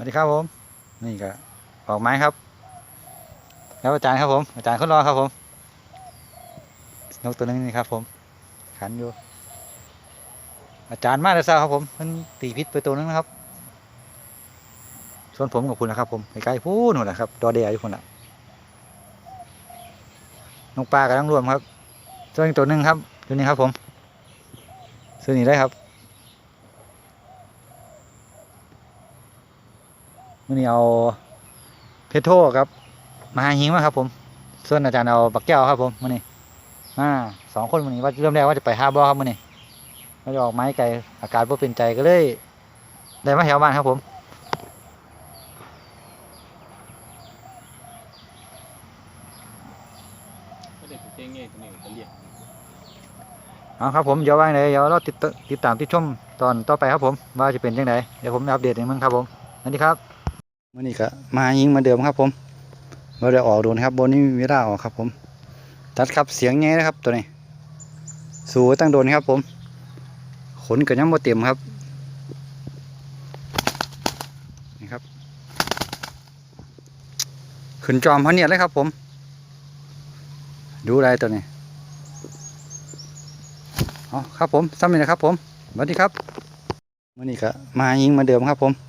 วัสดีครับผม นี่ก็ออกไม้ครับ แล้วอาจารย์ครับผม อาจารย์คนรอครับผม นกตัวนึงนี่ครับผม ขันอยู่ อาจารย์มาแต่เช้าครับผมมันตีพิษไปตัวนึงนะครับ ส่วนผมกับคุณนะครับ ผมใกล้ๆพูดนู่นนะครับ ดอเดียอยู่คนละนกปลากำลังรวมครับส่วนอีกตัวหนึงครับ ตัวนี้ครับผม ซื้อนี่ได้ครับ มื่อนี้เอาเพชรโทครับมาหาหิงมาครับ ผม ส่วนอาจารย์เอาปักแก้วครับผมมื่อนี้มาสองคนมื่อนี้ว่าเริ่มแรกว่าจะไปห้าบ่อครับมื่อนี้ว่าจะออกไม้ไกลอากาศว่าเป็นใจก็เลยได้มาแถวบ้านครับผมเอาครับผมเดี๋ยวไว้เลยเดี๋ยวเราติดติดตามที่ชมตอนต่อไปครับผมว่าจะเป็นยังไงเดี๋ยวผมอัปเดตให้มึงครับผมสวัสดีครับ วันนี้ก็มายิงมาเดิมครับผมเราได้ออกโดนครับบนนี้มีเวลาออกครับผม ตัดครับเสียงแง่นะครับตัวนี้ สูตั้งโดนครับผม ขนก็ยังบ่เต็มครับ นี่ครับ ขึ้นจอมพะเนียดเลยครับผม ดูอะไรตัวนี้อ๋อครับผมซ้ำนี่นะครับผมสวัสดีครับวันนี้ก็มายิงมาเดิมครับผม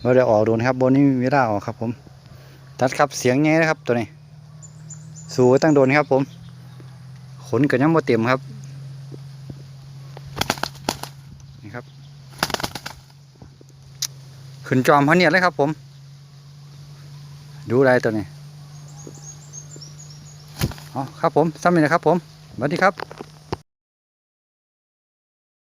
เราได้ออกโดนครับบนนี้มีเวลาออกครับผม ตัดครับเสียงแง่นะครับตัวนี้ สูตั้งโดนครับผมขนก็ยังบ่เต็มครับนี่ครับขึ้นจอมพะเนียดเลยครับผม ดูอะไรตัวนี้อ๋อครับผมซ้ำนี่นะครับผมสวัสดีครับ